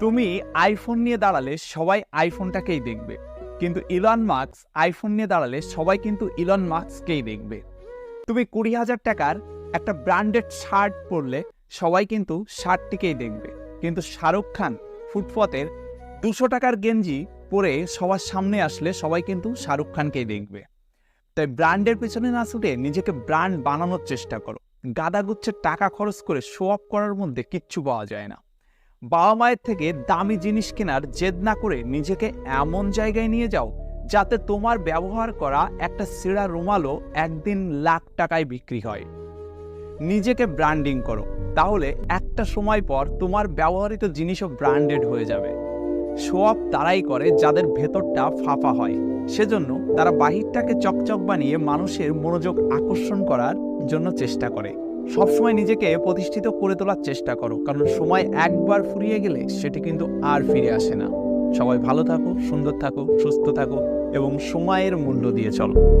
তুমি আইফোন নিয়ে দাঁড়ালে সবাই আইফোনটাকেই দেখবে। কিন্তু ইলন মার্কস আইফোন নিয়ে দাঁড়ালে সবাই কিন্তু ইলন মার্কসকেই দেখবে। তুমি কুড়ি হাজার টাকার একটা ব্র্যান্ডেড শার্ট পরলে সবাই কিন্তু শার্টটিকেই দেখবে। কিন্তু শাহরুখ খান ফুটপথের দুশো টাকার গেঞ্জি পরে সবার সামনে আসলে সবাই কিন্তু শাহরুখ খানকেই দেখবে। তাই ব্র্যান্ডের পেছনে না ছুটে নিজেকে ব্র্যান্ড বানানোর চেষ্টা করো। গাদাগুচ্ছের টাকা খরচ করে শো অফ করার মধ্যে কিচ্ছু পাওয়া যায় না। বাবা মায়ের থেকে দামি জিনিস কেনার জেদ না করে নিজেকে এমন জায়গায় নিয়ে যাও যাতে তোমার ব্যবহার করা একটা সেরা রুমালও একদিন লাখ টাকায় বিক্রি হয়। নিজেকে ব্র্যান্ডিং করো, তাহলে একটা সময় পর তোমার ব্যবহৃত জিনিসও ব্র্যান্ডেড হয়ে যাবে। শো অফ তারাই করে যাদের ভেতরটা ফাঁপা হয়, সেজন্য তারা বাহিরটাকে চকচক বানিয়ে মানুষের মনোযোগ আকর্ষণ করার জন্য চেষ্টা করে। সবসময় নিজেকে প্রতিষ্ঠিত করে তোলার চেষ্টা করো, কারণ সময় একবার ফুরিয়ে গেলে সেটি কিন্তু আর ফিরে আসে না। সবাই ভালো থাকো, সুন্দর থাকো, সুস্থ থাকো, এবং সময়ের মূল্য দিয়ে চলো।